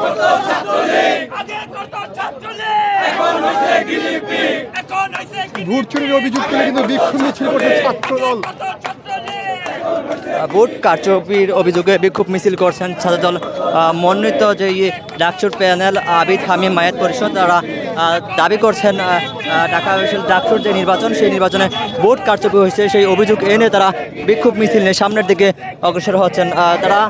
করতো ছাত্রলীগ। আগে করতো ছাত্রলীগ। এখন হইছে গিলিপি এখন হইছে ভোট চুরির অভিযোগ তুলে কিন্তু বিক্ষোভ মিছিল করছে ছাত্রদল। ভোট কারচুপির অভিযোগে বিক্ষোভ মিছিল করছেন ছাত্রদল আহ, মনোনীত যে ডাকচুর ডাকসুর প্যানেল আবিদ হামি মায়াত পরিষদ তারা দাবি করছেন ঢাকা ডাকসুর যে নির্বাচন, সেই নির্বাচনে ভোট কারচুপি হয়েছে, সেই অভিযোগ এনে তারা বিক্ষোভ মিছিল নিয়ে সামনের দিকে অগ্রসর হচ্ছেন। তারা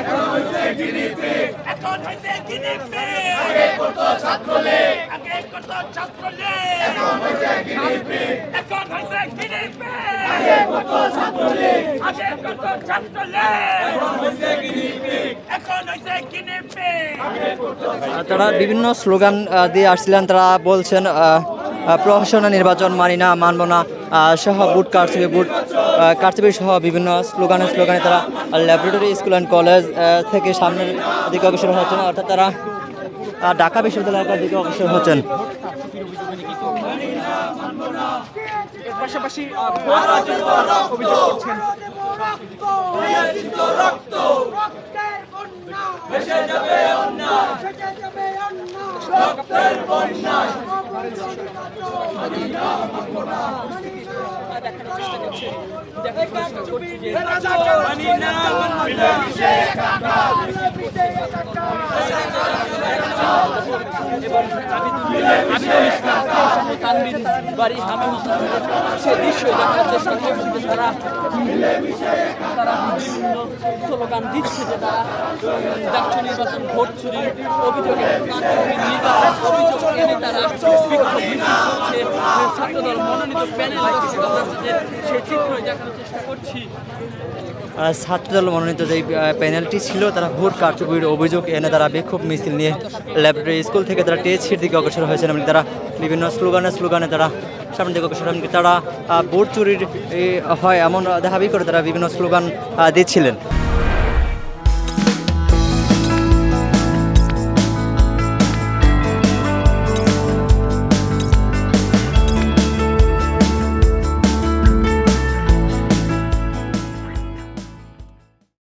এখন হইছে গিলিপি এখন হইছে গিলিপি আগে করতো ছাত্রলীগ আগে করতো ছাত্রলীগ এখন হইছে গিলিপি এখন হইছে গিলিপি আগে করতো ছাত্রলীগ আগে করতো ছাত্রলীগ তারা বিভিন্ন স্লোগান দিয়ে আসছিলেন। তারা বলছেন আহ, নির্বাচন মানি না মানব না সহ বুট কারচুপি বুট কারচুপি সহ বিভিন্ন স্লোগানে স্লোগানে তারা ল্যাবরেটরি স্কুল অ্যান্ড কলেজ থেকে সামনের দিকে অগ্রসর হচ্ছেন। অর্থাৎ তারা ঢাকা বিশ্ববিদ্যালয়ের দিকে অগ্রসর হচ্ছেন। পাশাপাশি ভোট রাজনীতির আবিদুল ইসলাম সামনে তানবির বাড়ি সে দৃশ্য দেখার চেষ্টা করছে তারা তারা বিভিন্ন স্লোগান দিচ্ছে যে তারা নির্বাচন ভোট অভিযোগে। অভিযোগ এনে তারা ছাত্রদল মনোনীত যে প্যানেলটি ছিল, তারা ভোট কারচুপির অভিযোগ এনে তারা বিক্ষোভ মিছিল নিয়ে ল্যাবরেটরি স্কুল থেকে তারা টিএসসির দিকে অগ্রসর হয়েছেন এবং তারা বিভিন্ন স্লোগানে স্লোগানে তারা সামনে দিকে সামনে তারা ভোট চুরির হয় এমন দাবি করে তারা বিভিন্ন স্লোগান দিচ্ছিলেন।